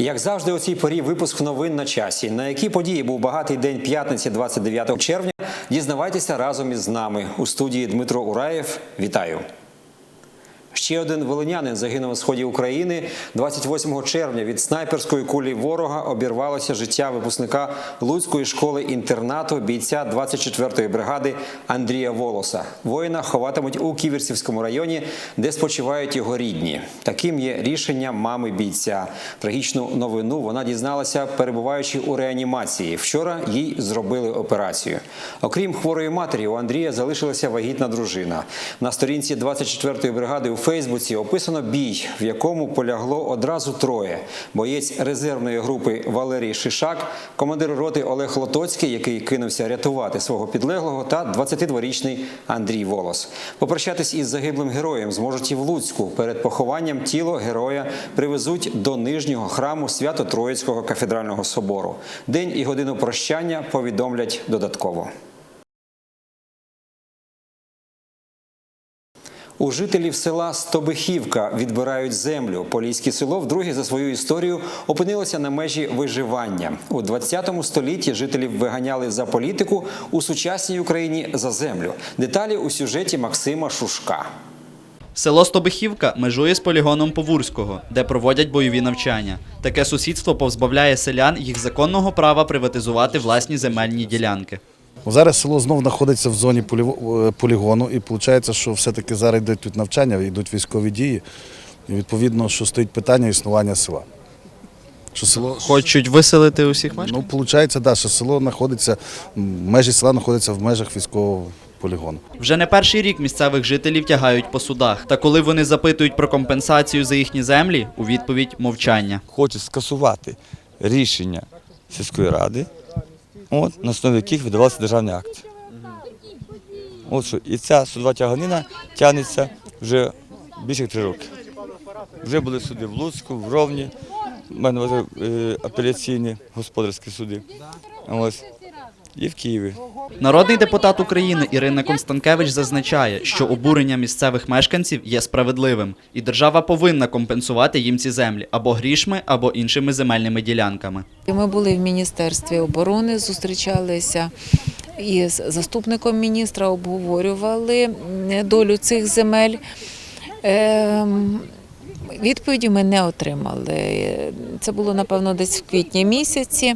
Як завжди, у цій порі випуск новин на часі. На які події був багатий день п'ятниці, 29 червня. Дізнавайтеся разом із нами у студії Дмитро Ураєв. Вітаю. Ще один волинянин загинув у сході України 28 червня. Від снайперської кулі ворога обірвалося життя випускника Луцької школи інтернату бійця 24-ї бригади Андрія Волоса. Воїна ховатимуть у Ківерцівському районі, де спочивають його рідні. Таким є рішення мами бійця. Трагічну новину вона дізналася, перебуваючи у реанімації. Вчора їй зробили операцію. Окрім хворої матері, у Андрія залишилася вагітна дружина. На сторінці 24-ї бригади у Фейсбуці описано бій, в якому полягло одразу троє: боєць резервної групи Валерій Шишак, командир роти Олег Лотоцький, який кинувся рятувати свого підлеглого, та 22-річний Андрій Волос. Попрощатись із загиблим героєм зможуть і в Луцьку. Перед похованням тіло героя привезуть до нижнього храму Свято-Троїцького кафедрального собору. День і годину прощання повідомлять додатково. У жителів села Стобихівка відбирають землю. Поліське село вдруге за свою історію опинилося на межі виживання. У 20 столітті жителів виганяли за політику у сучасній Україні за землю. Деталі у сюжеті Максима Шушка. Село Стобихівка межує з полігоном Повурського, де проводять бойові навчання. Таке сусідство позбавляє селян їх законного права приватизувати власні земельні ділянки. Зараз село знов знаходиться в зоні е, полігону, і виходить, що все-таки зараз йдуть тут навчання, йдуть військові дії. І відповідно, що стоїть питання існування села. Що село Хочуть виселити усіх мешканців? ну, виходить, да, що село знаходиться, межі села знаходяться в межах військового полігону. Вже не перший рік місцевих жителів тягають по судах. Та коли вони запитують про компенсацію за їхні землі, у відповідь мовчання. хочуть скасувати рішення сільської ради, от, на основі яких видавався державний акт. От що. І ця судова тяганина тягнеться вже більше три роки. Вже були суди в Луцьку, в Ровні, в мене е, апеляційні господарські суди. Ось. І в Києві. Народний депутат України Ірина Констанкевич зазначає, що обурення місцевих мешканців є справедливим, і держава повинна компенсувати їм ці землі або грішми, або іншими земельними ділянками. Ми були в Міністерстві оборони, зустрічалися із заступником міністра, обговорювали долю цих земель. Ем, Відповіді ми не отримали. Це було, напевно, десь в квітні місяці.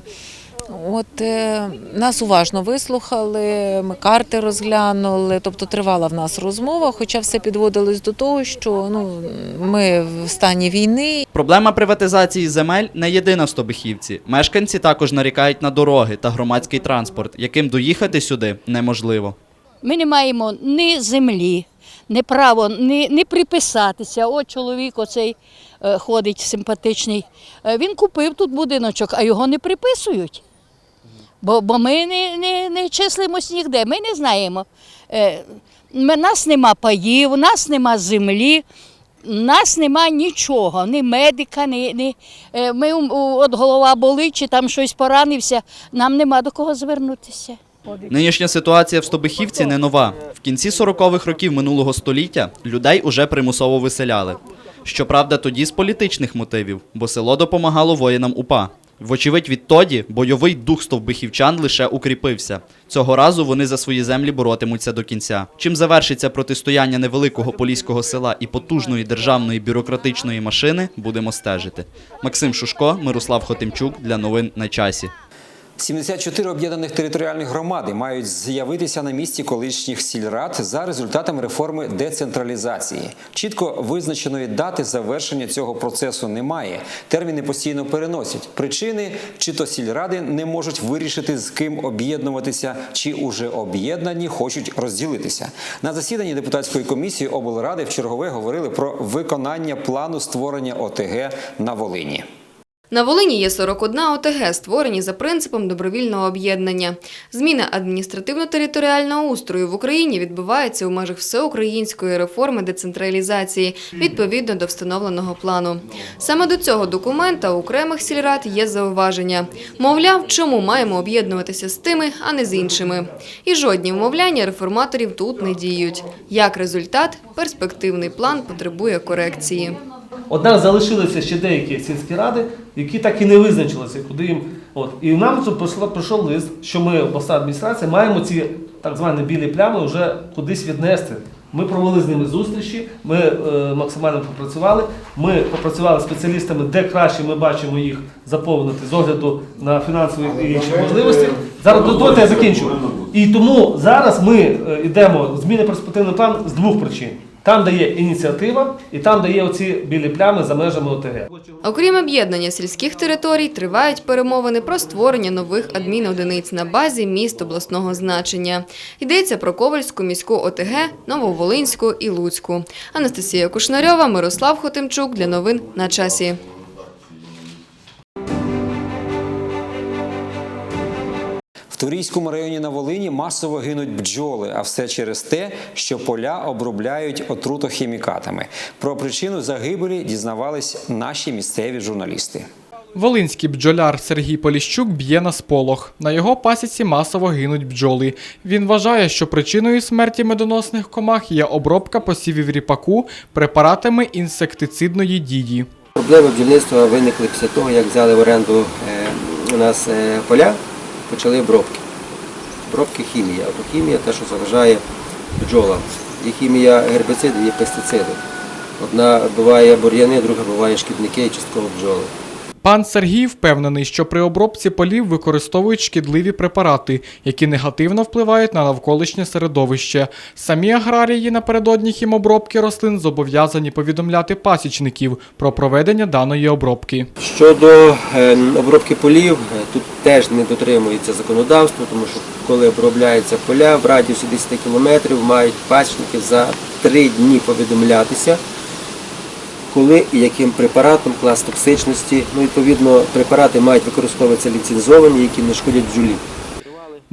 От е, нас уважно вислухали, ми карти розглянули, тобто тривала в нас розмова, хоча все підводилось до того, що ну, ми в стані війни, Проблема приватизації земель не єдина в Стобихівці. Мешканці також нарікають на дороги та громадський транспорт, яким доїхати сюди неможливо. Ми не маємо ні землі, ні право, ні, ні приписатися. От чоловік оцей е, ходить симпатичний. Е, він купив тут будиночок, а його не приписують. Бо, бо ми не, не, не числимось ніде, ми не знаємо. Е, нас нема паїв, нас нема землі. Нас нема нічого, ні медика, ні, ні е, ми от голова болить, чи там щось поранився. Нам нема до кого звернутися. Нинішня ситуація в Стобихівці не нова. В кінці 40-х років минулого століття людей уже примусово виселяли. Щоправда, тоді з політичних мотивів, бо село допомагало воїнам УПА. Вочевидь, відтоді бойовий дух стовбихівчан лише укріпився. Цього разу вони за свої землі боротимуться до кінця. Чим завершиться протистояння невеликого поліського села і потужної державної бюрократичної машини, будемо стежити. Максим Шушко, Мирослав Хотимчук для новин на часі. 74 об'єднаних територіальних громади мають з'явитися на місці колишніх сільрад за результатами реформи децентралізації. Чітко визначеної дати завершення цього процесу немає. Терміни постійно переносять. Причини чи то сільради не можуть вирішити з ким об'єднуватися, чи уже об'єднані хочуть розділитися. На засіданні депутатської комісії облради в чергове говорили про виконання плану створення ОТГ на Волині. На Волині є 41 ОТГ, створені за принципом добровільного об'єднання. Зміна адміністративно-територіального устрою в Україні відбувається у межах всеукраїнської реформи децентралізації відповідно до встановленого плану. Саме до цього документа у окремих сільрад є зауваження. Мовляв, чому маємо об'єднуватися з тими, а не з іншими. І жодні вмовляння реформаторів тут не діють. Як результат, перспективний план потребує корекції. Однак залишилися ще деякі сільські ради, які так і не визначилися, куди їм. От. І нам прийшов лист, що ми, обласна адміністрація, маємо ці так звані білі плями вже кудись віднести. Ми провели з ними зустрічі, ми е, максимально попрацювали. Ми попрацювали з спеціалістами, де краще ми бачимо їх заповнити з огляду на фінансові і інші можливості. Зараз дозвольте, я закінчу. І тому зараз ми е, йдемо зміни перспективний план з двох причин: там, де є ініціатива, і там, де є оці білі плями за межами ОТГ. Окрім об'єднання сільських територій, тривають перемовини про створення нових адмінодиниць на базі міст обласного значення. Йдеться про Ковальську міську ОТГ, Нововолинську і Луцьку. Анастасія Кушнарьова, Мирослав Хотимчук для новин на часі. В Турійському районі на Волині масово гинуть бджоли, а все через те, що поля обробляють отрутохімікатами. Про причину загибелі дізнавались наші місцеві журналісти. Волинський бджоляр Сергій Поліщук б'є на сполох. На його пасіці масово гинуть бджоли. Він вважає, що причиною смерті медоносних комах є обробка посівів ріпаку препаратами інсектицидної дії. Проблеми бджільництва виникли після того, як взяли в оренду е, у нас е, поля, почали обробки. Обробки хімія. Хімія те, що заважає бджолам. Є хімія гербіцидів, є пестициди. Одна буває бур'яни, друга буває шкідники і частково бджоли. Пан Сергій впевнений, що при обробці полів використовують шкідливі препарати, які негативно впливають на навколишнє середовище. Самі аграрії напередодні хімобробки рослин зобов'язані повідомляти пасічників про проведення даної обробки. Щодо е, обробки полів, е, тут теж не дотримується законодавство, тому що коли обробляються поля, в радіусі 10 кілометрів мають пасічники за 3 дні повідомлятися, коли і яким препаратом, клас токсичності. Ну, відповідно, препарати мають використовуватися ліцензовані, які не шкодять бджолі.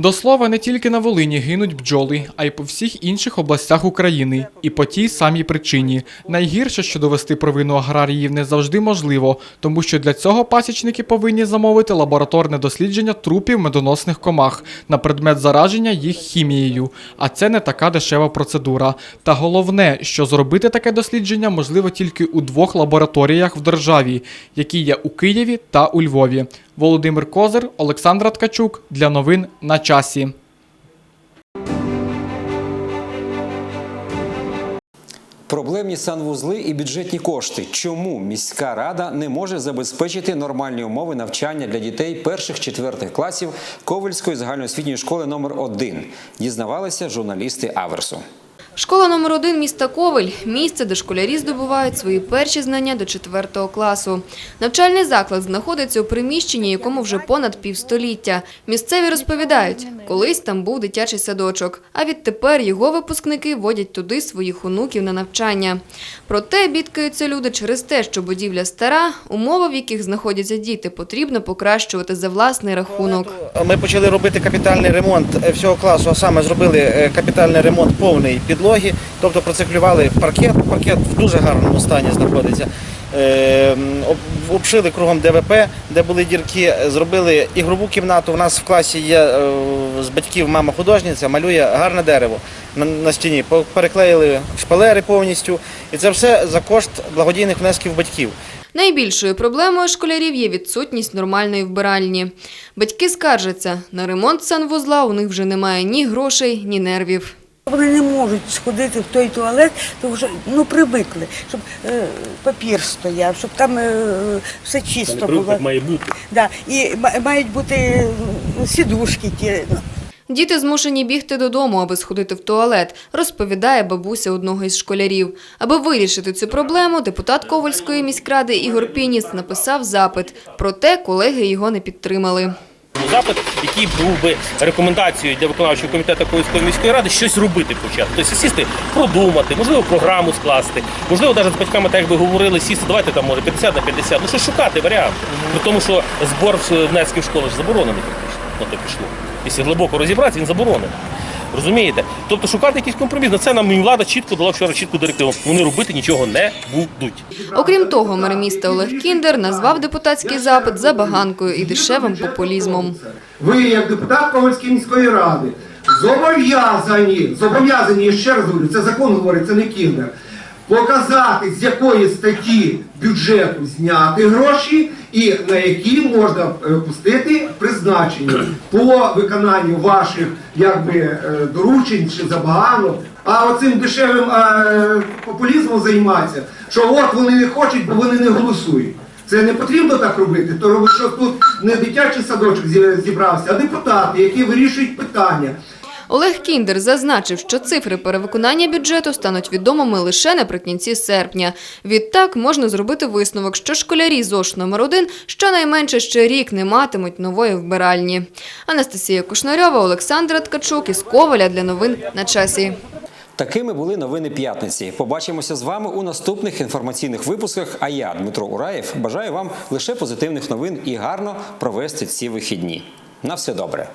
До слова, не тільки на Волині гинуть бджоли, а й по всіх інших областях України. І по тій самій причині. Найгірше, що довести провину аграріїв не завжди можливо, тому що для цього пасічники повинні замовити лабораторне дослідження трупів медоносних комах на предмет зараження їх хімією. А це не така дешева процедура. Та головне, що зробити таке дослідження можливо тільки у двох лабораторіях в державі, які є у Києві та у Львові. Володимир Козир, Олександр Ткачук для новин на часі. Проблемні санвузли і бюджетні кошти. Чому міська рада не може забезпечити нормальні умови навчання для дітей перших-четвертих класів Ковальської загальноосвітньої школи номер 1 Дізнавалися журналісти Аверсу. Школа номер 1 міста Ковель – місце, де школярі здобувають свої перші знання до 4 класу. Навчальний заклад знаходиться у приміщенні, якому вже понад півстоліття. Місцеві розповідають, колись там був дитячий садочок, а відтепер його випускники водять туди своїх онуків на навчання. Проте бідкаються люди через те, що будівля стара, умови, в яких знаходяться діти, потрібно покращувати за власний рахунок. Ми почали робити капітальний ремонт е, всього класу, а саме зробили е, капітальний ремонт повний підлоги, тобто проциклювали паркет. Паркет в дуже гарному стані знаходиться. Е, Обшили кругом ДВП, де були дірки, зробили ігрову кімнату. У нас в класі є е, з батьків мама художниця, малює гарне дерево на стіні. Переклеїли шпалери повністю. І це все за кошт благодійних внесків батьків. Найбільшою проблемою школярів є відсутність нормальної вбиральні. Батьки скаржаться, на ремонт санвузла у них вже немає ні грошей, ні нервів. Вони не можуть сходити в той туалет, тому що ну привикли, щоб е, папір стояв, щоб там е, все чисто було. має бути. Да. І мають бути сідушки ті. ну, Діти змушені бігти додому, аби сходити в туалет, розповідає бабуся одного із школярів. Аби вирішити цю проблему, депутат Ковальської міськради Ігор Пініс написав запит. Проте колеги його не підтримали. Запит, який був би рекомендацією для виконавчого комітету Ковської міської ради щось робити почати. Тобто сісти, продумати, можливо, програму скласти, можливо, навіть з батьками, так як ви говорили, сісти, давайте там може 50 на 50, ну що шукати варіант. Тому, що збор внесків в школи ж заборонений фактично. То пішло. Якщо глибоко розібратися, він заборонений. Розумієте? Тобто шукати якийсь компроміс. На це нам і влада чітко дала вчора чітку директиву. Вони робити нічого не будуть. Окрім того, мер міста Олег Кіндер назвав депутатський запит забаганкою і дешевим популізмом. Ви, як депутат Ковальської міської ради, зобов'язані, зобов'язані, я ще раз говорю, це закон говорить, це не кіндер, показати, з якої статті бюджету зняти гроші і на які можна е, пустити призначення по виконанню ваших якби е, доручень чи забаганок. А оцим дешевим е, популізмом займатися, що от вони не хочуть, бо вони не голосують. Це не потрібно так робити, то що тут не дитячий садочок зібрався, а депутати, які вирішують питання. Олег Кіндер зазначив, що цифри перевиконання бюджету стануть відомими лише наприкінці серпня. Відтак можна зробити висновок, що школярі ЗОШ номер 1 щонайменше ще рік не матимуть нової вбиральні. Анастасія Кушнарьова, Олександра Ткачук із Коваля для новин на часі. Такими були новини п'ятниці. Побачимося з вами у наступних інформаційних випусках. А я, Дмитро Ураєв, бажаю вам лише позитивних новин і гарно провести ці вихідні. На все добре.